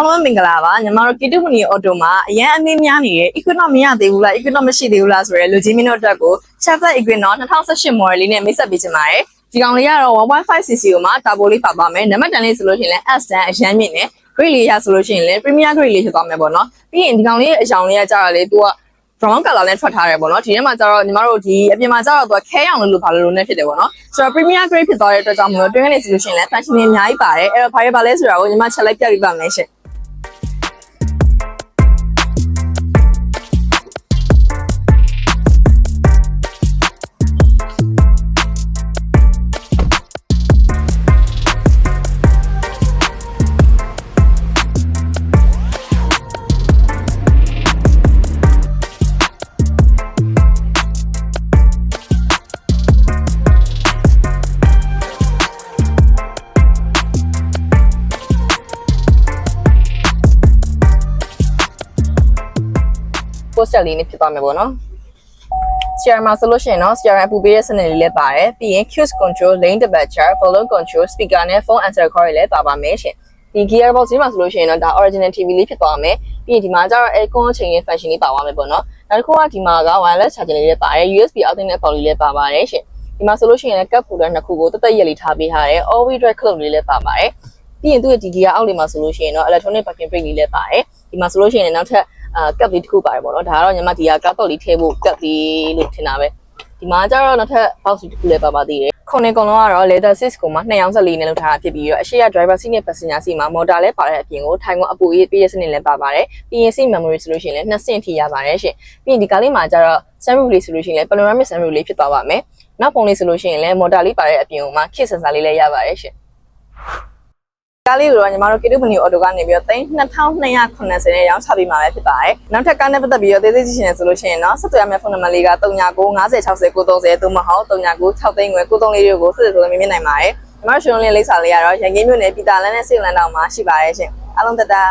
အားလုံးမင်္ဂလာပါညီမတို့ကီတူမနီအော်တိုမှာအရန်အနည်းများနေရဲ့ Equinox မရသေးဘူးလား Equinox မရှိသေးဘူးလားဆိုရယ်လူကြီးမင်းတို့အတွက်ကို Chevrolet Equinox 2018 model လေးနဲ့မိတ်ဆက်ပေးချင်ပါတယ်ဒီကောင်လေးကတော့ 1.5cc ကိုမှ turbo လေးပါပါမယ်နံပါတ်တန်လေးဆိုလို့ရှိရင်လည်း S တန်အရန်မြင့်နေ grade လေးရဆိုလို့ရှိရင်လည်း Premier grade လေးဖြစ်သွားမယ်ပေါ့နော်ပြီးရင်ဒီကောင်လေးရဲ့အကြောင်းလေးကကြာတော့လေသူက brown color နဲ့ထွက်ထားတယ်ပေါ့နော်ဒီထဲမှာကျတော့ညီမတို့ဒီအပြင်မှာကျတော့သူကခဲရောင်လို့လို့ဘာလို့လို့နဲ့ဖြစ်တယ်ပေါ့နော်ဆိုတော့ premier grade ဖြစ်သွားတဲ့အတွက်ကြောင့်မလို့တွင်းကနေဆိုလို့ရှိရင်လည်း fashion တွေအများကြီးပါတယ်အဲ့တော့ဘာတွေပါလဲဆိုတာကိုညီမချက်လိုက်ပြပြပါမယ်ရှင် poster လေးနဲ့ဖြစ်သွားမယ်ပေါ့နော် CRM မှာဆိုလို့ရှိရင်တော့ CRM ပူပေးတဲ့စနစ်လေးလည်းပါတယ်ပြီးရင် cruise control lane departure volume control speaker နဲ့ phone answer call တွေလည်းပါပါမယ်ရှင်ဒီ gearbox ကြီးမှာဆိုလို့ရှိရင်တော့ဒါ original TV လေးဖြစ်သွားမယ်ပြီးရင်ဒီမှာကျတော့ aircon အချိန်ရဲ့ function လေးပါသွားမယ်ပေါ့နော်နောက်တစ်ခုကဒီမှာက wireless charger လေးလည်းပါတယ် USB outlet နဲ့ power လေးလည်းပါပါတယ်ရှင်ဒီမှာဆိုလို့ရှိရင်လည်း cup holder နှစ်ခုကိုတက်တက်ရက်လေးထားပေးထားတယ် all wheel drive club လေးလည်းပါပါတယ်ပြီးရင်သူ့ရဲ့ဒီ gear အောက်လေးမှာဆိုလို့ရှိရင်တော့ electronic parking brake လေးလည်းပါတယ်ဒီမှာဆိုလို့ရှိရင်လည်းနောက်ထပ် အာကပ်လေးတစ်ခုပါတယ်ပေါ့နော်ဒါကတော့ညီမဒီကကားတော့လေးထည့်ဖို့ကပ်လေးလို့ထင်တာပဲဒီမှာကျတော့နောက်ထပ် box တစ်ခုလည်းပါပါသေးတယ်ခုနှစ်ကုန်လုံးကတော့ leather 6ကိုမှ2ရောင်းဆက်လေးနဲ့လောက်ထားတာဖြစ်ပြီးတော့အရှိရ driver seat နဲ့ passenger seat မှာ motor လည်းပါတဲ့အပြင်ကိုထိုင်ကုန်အပူရေးပေးရစနစ်လည်းပါပါတယ်ပြီးရင် seat memory ဆိုလို့ရှိရင်လည်း2ဆင့်ထိရပါတယ်ရှင်ပြီးရင်ဒီကားလေးမှာကျတော့ sunroof လေးဆိုလို့ရှိရင်လည်း panoramic sunroof လေးဖြစ်သွားပါမယ်နောက်ပုံလေးဆိုလို့ရှိရင်လည်း motor လေးပါတဲ့အပြင်ကိုမှ kit sensor လေးလည်းရပါတယ်ရှင် ကားလေးကိုတော့ညီမတို့ကီတူပနီအော်တိုကနေပြီးတော့3280နဲ့ရောင်းချပေးမှာပဲဖြစ်ပါတယ်။နောက်ထပ်ကားနဲ့ပတ်သက်ပြီးတော့သေးသေးကြည့်ရှင်ဆိုလို့ရှိရင်တော့ဆက်သွယ်ရမယ့်ဖုန်းနံပါတ်လေးက3990 5060 930သို့မဟုတ်39 6သိန်းငွေ930လေးတွေကိုဆက်သွယ်ဆိုမြင်နိုင်ပါတယ်။ညီမတို့ရှင်လုံးလေးလိပ်စာလေးကတော့ရန်ကင်းမြို့နယ်ပြည်တာလန်းနဲ့စိတ်လန်းတောင်မှာရှိပါတယ်ရှင်။အားလုံးတက်တာ